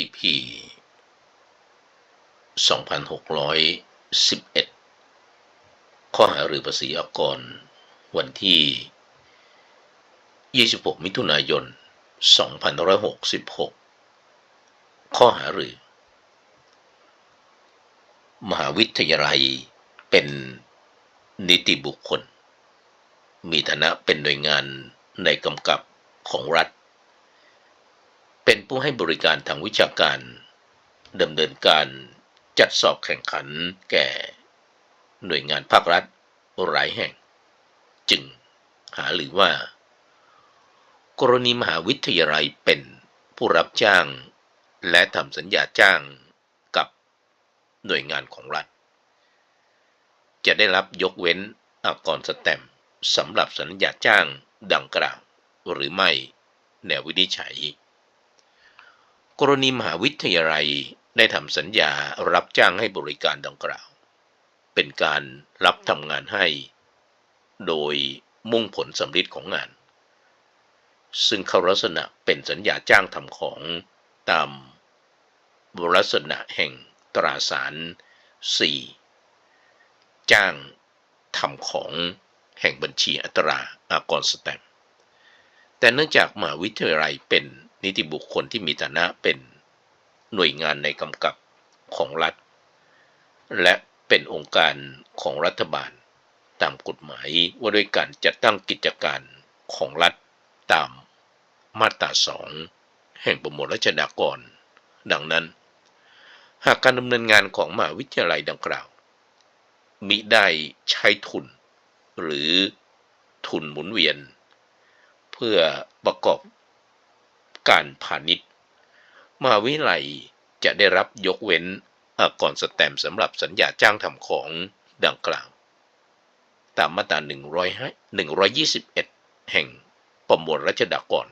EP 2611 ข้อหารือภาษีอากร วันที่ 26 มิถุนายน 2566 ข้อหารือ มหาวิทยาลัยเป็นนิติบุคคล มีฐานะเป็นหน่วยงานในกำกับของรัฐ เป็นผู้ให้บริการทางวิชาการดำเนินการจัดสอบแข่งขันแก่หน่วยงานภาครัฐหลายแห่ง จึงหาหรือว่า กรณีมหาวิทยาลัยเป็นผู้รับจ้าง และทำสัญญาจ้างกับหน่วยงานของรัฐ จะได้รับยกเว้นอากรสแตมสำหรับสัญญาจ้างดังกล่าวหรือไม่แนววินิจฉัย กรณีมหาวิทยาลัยได้ทำสัญญารับจ้างให้บริการดังกล่าว เป็นการรับทำงานให้ โดยมุ่งผลสำเร็จของงาน ซึ่งเขาลักษณะเป็นสัญญาจ้างทำของตามลักษณะแห่งตราสาร 4 จ้างทำของแห่งบัญชีอัตราอากรสแตมแต่เนื่องจากมหาวิทยาลัยเป็น นิติบุคคลที่มีฐานะเป็นหน่วยงานในกำกับของรัฐ และเป็นองค์การของรัฐบาล ตามกฎหมายว่าด้วยการจัดตั้งกิจการของรัฐตามมาตราสองแห่งประมวลรัชดากร ดังนั้น หากการดำเนินงานของมหาวิทยาลัยดังกล่าว มิได้ใช้ทุน หรือทุนหมุนเวียน เพื่อประกอบ การพาณิชย์ มหาวิทยาลัยจะได้รับยกเว้นอากรสแตมสำหรับสัญญาจ้างทำของดังกล่าว ตามมาตรา121 แห่งประมวลรัชดากร